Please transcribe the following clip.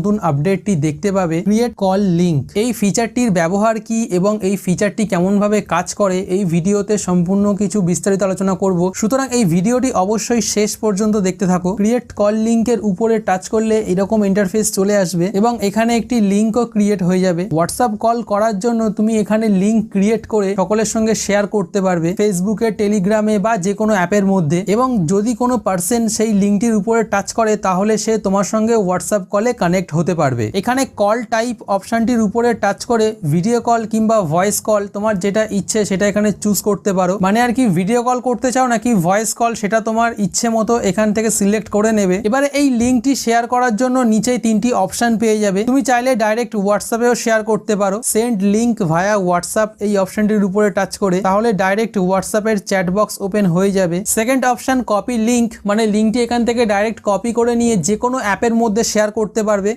নতুন আপডেটটি দেখতে পাবে ক্রিয়েট কল লিঙ্ক এই ফিচারটির ব্যবহার কি এবং এই ফিচারটি কেমনভাবে কাজ করে, এই ভিডিওতে সম্পূর্ণ কিছু বিস্তারিত আলোচনা করব। সুতরাং এই ভিডিওটি অবশ্যই শেষ পর্যন্ত দেখতে থাকো। ক্রিয়েট কল লিঙ্কের উপরে টাচ করলে এরকম ইন্টারফেস চলে আসবে এবং এখানে একটি লিঙ্কও ক্রিয়েট হয়ে যাবে। হোয়াটসঅ্যাপ কল করার জন্য তুমি এখানে লিঙ্ক ক্রিয়েট করে সকলের সঙ্গে শেয়ার করতে পারবে ফেসবুকে টেলিগ্রামে বা যে কোনো অ্যাপের মধ্যে। এবং যদি কোনো পার্সন সেই লিঙ্কটির উপরে টাচ করে, তাহলে সে তোমার সঙ্গে হোয়াটসঅ্যাপ কলে কানেক্ট হতে পারবে। এখানে কল টাইপ অপশনটির উপরে টাচ করে ভিডিও কল কিংবা ভয়েস কল তোমার যেটা ইচ্ছে সেটা এখানে চুজ করতে পারো। মানে আর কি ভিডিও কল করতে চাও নাকি ভয়েস কল সেটা তোমার ইচ্ছে মতো এখান থেকে সিলেক্ট করে নেবে। এবারে এই লিঙ্কটি শেয়ার করার জন্য নিচেই তিনটি অপশন পেয়ে যাবে। তুমি চাইলে ডাইরেক্ট হোয়াটসঅ্যাপেও শেয়ার করতে পারো। সেন্ড লিঙ্ক ভায়া হোয়াটসঅ্যাপ এই অপশনটির উপরে টাচ করে, তাহলে ডাইরেক্ট হোয়াটসঅ্যাপের চ্যাট বক্স ওপেন হয়ে যাবে। সেকেন্ড অপশন কপি লিঙ্ক মানে লিঙ্কটি এখান থেকে ডাইরেক্ট কপি করে নিয়ে যে কোনো অ্যাপের মধ্যে শেয়ার করতে পারবে।